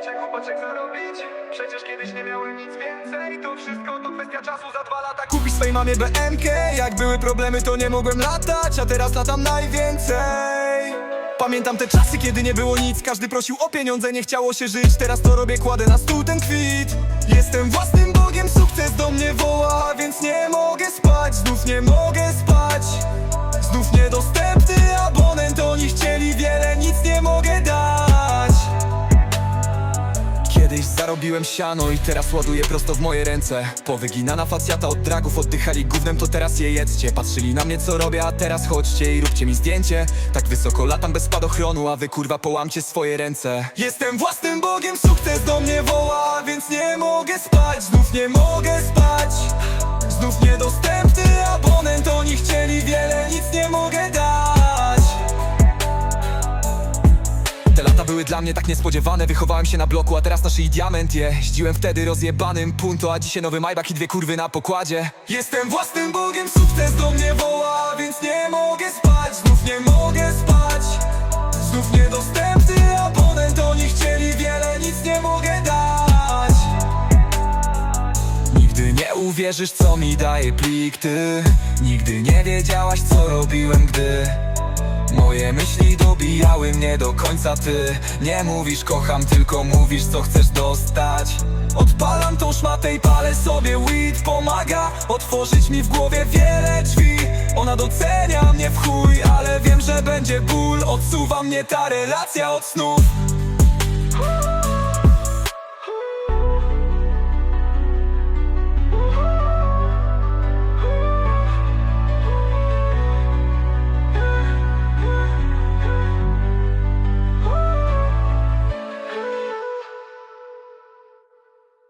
Popatrz jak zarobić Przecież kiedyś nie miałem nic więcej. To wszystko to kwestia czasu. Za dwa lata kupisz swej mamie BMK Jak były problemy to nie mogłem latać A teraz latam najwięcej. Pamiętam te czasy, kiedy nie było nic. Każdy prosił o pieniądze, nie chciało się żyć. Teraz to robię, kładę na stół ten kwit. Jestem własnym Bogiem, sukces do mnie woła Więc nie mogę spać, znów nie mogę zarobiłem siano i teraz ładuję prosto w moje ręce. Powyginana facjata od dragów oddychali gównem to teraz je jedzcie. Patrzyli na mnie co robię, a teraz chodźcie i róbcie mi zdjęcie. Tak wysoko latam bez spadochronu, a wy kurwa połamcie swoje ręce. Jestem własnym Bogiem, sukces do mnie woła Więc nie mogę spać, znów nie mogę spać. Znów niedostępny abonent, oni chcieli wiele, nic nie mogę były dla mnie tak niespodziewane. Wychowałem się na bloku, a teraz na szyi diament je Jeździłem wtedy rozjebanym punto A dzisiaj nowy Maybach i dwie kurwy na pokładzie. Jestem własnym Bogiem, sukces do mnie woła Więc nie mogę spać, znów nie mogę spać. Znów niedostępny abonent Oni chcieli wiele, nic nie mogę dać. Nigdy nie uwierzysz co mi daje plik ty. Nigdy nie wiedziałaś co robiłem gdy Moje myśli dobijały mnie do końca. Ty Nie mówisz kocham, tylko mówisz co chcesz dostać. Odpalam tą szmatę i palę sobie weed. Pomaga otworzyć mi w głowie wiele drzwi. Ona docenia mnie w chuj, ale wiem, że będzie ból. Odsuwa mnie ta relacja od snów